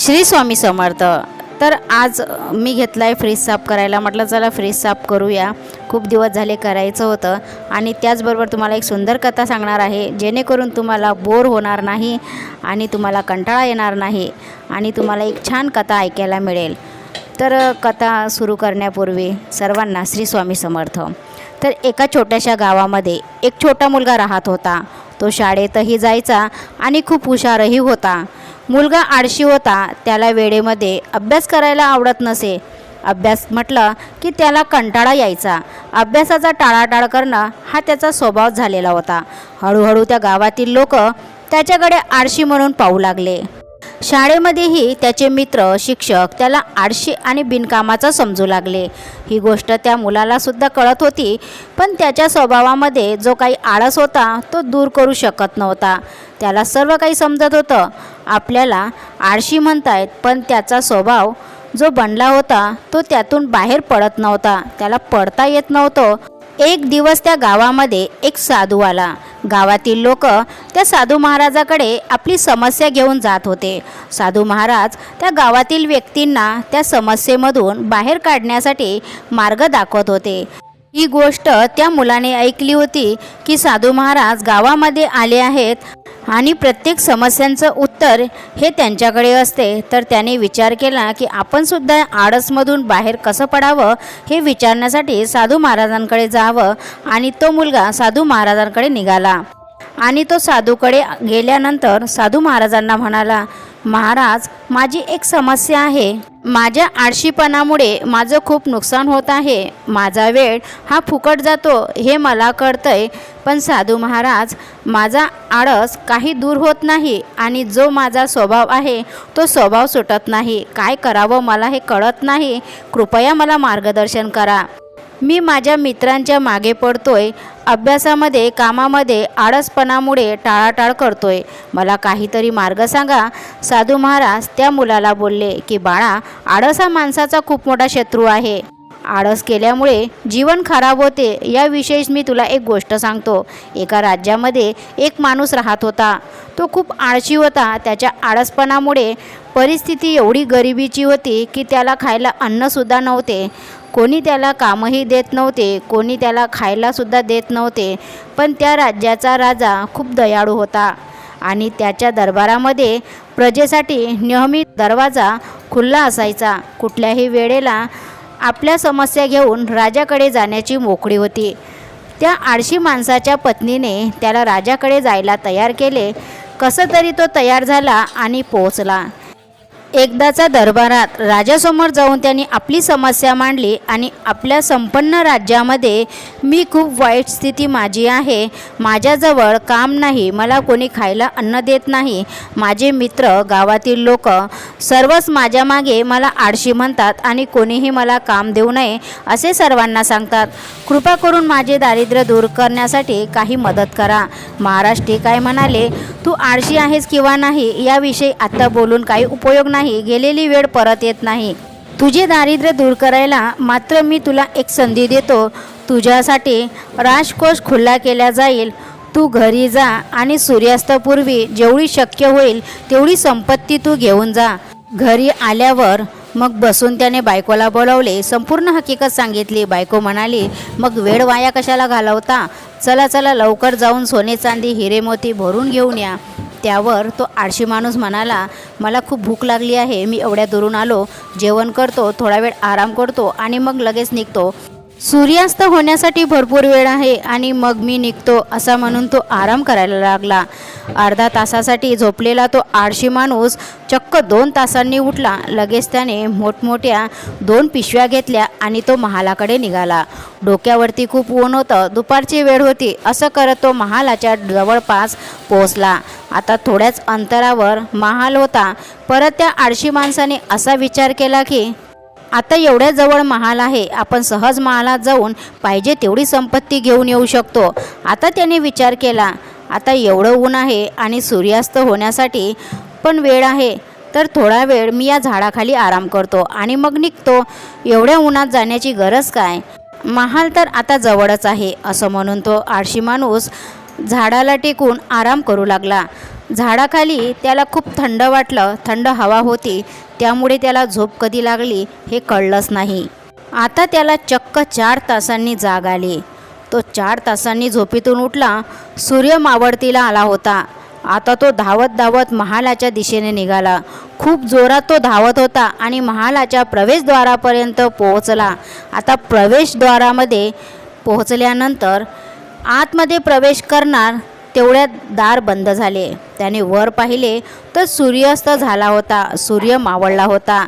श्री स्वामी समर्थ. तर आज मी घेतला आहे फ्रीज साफ करायला. म्हटलं चला फ्रीज साफ करूया. खूप दिवस झाले करायचं होतं. आणि त्याचबरोबर तुम्हाला एक सुंदर कथा सांगणार आहे. जेणेकरून तुम्हाला बोर होणार नाही आणि तुम्हाला कंटाळा येणार नाही आणि तुम्हाला एक छान कथा ऐकायला मिळेल. तर कथा सुरू करण्यापूर्वी सर्वांना श्री स्वामी समर्थ. तर एका छोट्याशा गावामध्ये एक छोटा मुलगा राहत होता. तो शाळेतही जायचा आणि खूप हुशारही होता. मुलगा आळशी होता त्याला वेळेमध्ये अभ्यास करायला आवडत नसे. अभ्यास म्हटलं की त्याला कंटाळा यायचा. अभ्यासाचा टाळाटाळ करणं हा त्याचा स्वभाव झालेला होता. हळूहळू त्या गावातील लोक त्याच्याकडे आळशी म्हणून पाहू लागले. शाळेमध्येही त्याचे मित्र शिक्षक त्याला आळशी आणि बिनकामाचा समजू लागले. ही गोष्ट त्या मुलाला सुद्धा कळत होती पण त्याच्या स्वभावामध्ये जो काही आळस होता तो दूर करू शकत नव्हता. त्याला सर्व काही समजत होतं. आपल्याला आळशी म्हणतायत पण त्याचा स्वभाव जो बनला होता तो त्यातून बाहेर पडत नव्हता. त्याला पडता येत नव्हतं. एक दिवस त्या गावामध्ये एक साधू आला. गावातील लोक त्या साधू महाराजाकडे आपली समस्या घेऊन जात होते. साधू महाराज त्या गावातील व्यक्तींना त्या समस्येमधून बाहेर काढण्यासाठी मार्ग दाखवत होते. ही गोष्ट त्या मुलाने ऐकली होती की साधू महाराज गावामध्ये आले आहेत आणि प्रत्येक समस्यांचं उत्तर हे त्यांच्याकडे असते. तर त्याने विचार केला की आपणसुद्धा आळसमधून बाहेर कसं पडावं हे विचारण्यासाठी साधू महाराजांकडे जावं आणि तो मुलगा साधू महाराजांकडे निघाला. आणि तो साधूकडे गेल्यानंतर साधू महाराजांना म्हणाला महाराज माझी एक समस्या आहे. माझ्या आळशीपणामुळे माझं खूप नुकसान होत आहे. माझा वेळ हा फुकट जातो हे मला कळतंय. पण साधू महाराज माझा आळस काही दूर होत नाही आणि जो माझा स्वभाव आहे तो स्वभाव सुटत नाही. काय करावं मला हे कळत नाही. कृपया मला मार्गदर्शन करा. मी माझ्या मित्रांच्या मागे पडतोय अभ्यासामध्ये कामामध्ये आळसपणामुळे टाळाटाळ करतोय. मला काहीतरी मार्ग सांगा. साधू महाराज त्या मुलाला बोलले की बाळा आळस हा माणसाचा खूप मोठा शत्रू आहे. आळस केल्यामुळे जीवन खराब होते याविषयीच मी तुला एक गोष्ट सांगतो. एका राज्यामध्ये एक माणूस राहत होता. तो खूप आळशी होता. त्याच्या आळसपणामुळे परिस्थिती एवढी गरिबीची होती की त्याला खायला अन्नसुद्धा नव्हते. कोणी त्याला कामही देत नव्हते कोणी त्याला खायलासुद्धा देत नव्हते पण त्या राज्याचा राजा खूप दयाळू होता. आणि त्याच्या दरबारामध्ये प्रजेसाठी नेहमी दरवाजा खुल्ला असायचा. कुठल्याही वेळेला आपल्या समस्या घेऊन राजाकडे जाण्याची मोकळी होती. त्या आळशी माणसाच्या पत्नीने त्याला राजाकडे जायला तयार केले. कसं तरी तो तयार झाला आणि पोहोचला. एकदाचा दरबारात राजासमोर जाऊन त्यांनी आपली समस्या मांडली आणि आपल्या संपन्न राज्यामध्ये मी खूप वाईट स्थिती माझी आहे. माझ्याजवळ काम नाही. मला कोणी खायला अन्न देत नाही. माझे मित्र गावातील लोक सर्वच माझ्या मागे मला आळशी म्हणतात आणि कोणीही मला काम देऊ नये असे सर्वांना सांगतात. कृपा करून माझे दारिद्र्य दूर करण्यासाठी काही मदत करा. महाराष्ट्री काय म्हणाले तू आळशी आहेस किंवा नाही याविषयी आत्ता बोलून काही उपयोग नाही. नाही गेलेली वेळ परत येत नाही. तुझे दारिद्र्य दूर करायला मात्र मी तुला एक संधी देतो. तुझ्यासाठी राजकोष खुला केला जाईल. तू घरी जा आणि सूर्यास्तापूर्वी जेवढी शक्य होईल तेवढी संपत्ती तू घेऊन जा. घरी आल्यावर मग बसून त्याने बायकोला बोलावले. संपूर्ण हकीकत सांगितली. बायको म्हणाली मग वेळ वाया कशाला घालवता? चला चला लवकर जाऊन सोने चांदी हिरे मोती भरून घेऊन या. त्यावर तो आळशी माणूस म्हणाला मला खूप भूक लागली आहे मी एवढ्या दुरून आलो जेवण करतो थोडा वेळ आराम करतो आणि मग लगेच निघतो. सूर्यास्त होण्यासाठी भरपूर वेळ आहे आणि मग मी निघतो असा म्हणून तो आराम करायला लागला. अर्धा तासासाठी झोपलेला तो आळशी माणूस चक्क दोन तासांनी उठला. लगेच त्याने मोठमोठ्या दोन पिशव्या घेतल्या आणि तो महालाकडे निघाला. डोक्यावरती खूप ऊन होतं. दुपारची वेळ होती. असं करत तो महालाच्या जवळपास पोहोचला. आता थोड्याच अंतरावर महाल होता. परत त्या आळशी माणसाने असा विचार केला की आता एवढ्या जवळ महाल आहे आपण सहज महालात जाऊन पाहिजे तेवढी संपत्ती घेऊन येऊ शकतो. आता त्याने विचार केला आता एवढं ऊन आहे आणि सूर्यास्त होण्यासाठी पण वेळ आहे तर थोडा वेळ मी या झाडाखाली आराम करतो आणि मग निघतो. एवढ्या उन्हात जाण्याची गरज काय? महाल तर आता जवळच आहे असं म्हणून तो आळशी माणूस झाडाला टेकून आराम करू लागला. झाडाखाली त्याला खूप थंड वाटलं थंड हवा होती त्यामुळे त्याला झोप कधी लागली हे कळलंच नाही. आता त्याला चक्क चार तासांनी जाग आली. तो चार तासांनी झोपेतून उठला सूर्य मावळतीला आला होता. आता तो धावत धावत महालाच्या दिशेने निघाला. खूप जोरात तो धावत होता आणि महालाच्या प्रवेशद्वारापर्यंत पोहोचला. आता प्रवेशद्वारामध्ये पोहोचल्यानंतर आतमध्ये प्रवेश करणार तेवढ्यात दार बंद झाले. त्याने वर पाहिले तर सूर्यास्त झाला होता सूर्य मावळला होता.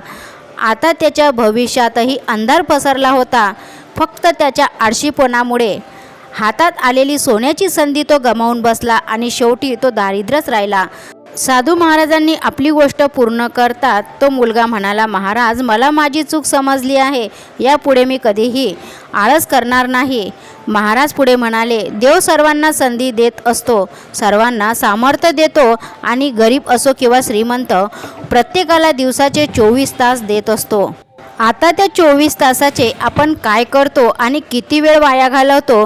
आता त्याच्या भविष्यातही अंधार पसरला होता फक्त त्याच्या आळशीपणामुळे. हातात आलेली सोन्याची संधी तो गमावून बसला आणि शेवटी तो दारिद्र्यच राहिला. साधू महाराजांनी आपली गोष्ट पूर्ण करतात तो मुलगा म्हणाला महाराज मला माझी चूक समजली आहे यापुढे मी कधीही आळस करणार नाही. महाराज पुढे म्हणाले देव सर्वांना संधी देत असतो सर्वांना सामर्थ्य देतो आणि गरीब असो किंवा श्रीमंत प्रत्येकाला दिवसाचे चोवीस तास देत असतो. आता त्या चोवीस तासाचे आपण काय करतो आणि किती वेळ वाया घालवतो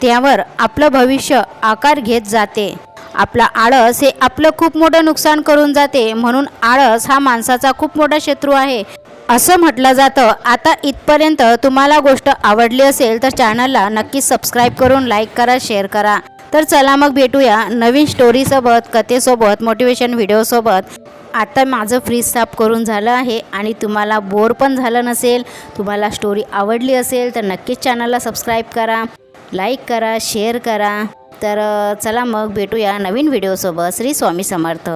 त्यावर आपलं भविष्य आकार घेत जाते. आपला आळस हे आपलं खूप मोठं नुकसान करून जाते म्हणून आळस हा माणसाचा खूप मोठा शत्रू आहे. असं म्हटलं जातं. आता इथपर्यंत तुम्हाला गोष्ट आवडली असेल तर चॅनलला नक्कीच सबस्क्राईब करून लाईक करा शेअर करा. तर चला मग भेटूया नवीन स्टोरीसोबत कथेसोबत मोटिवेशन व्हिडिओसोबत. आता माझं फ्रीज साफ करून झालं आहे आणि तुम्हाला बोर पण झालं नसेल तुम्हाला स्टोरी आवडली असेल तर नक्कीच चॅनलला सबस्क्राईब करा लाईक करा शेअर करा. तर चला मग भेटूया नवीन व्हिडिओसोबत श्री स्वामी समर्थ.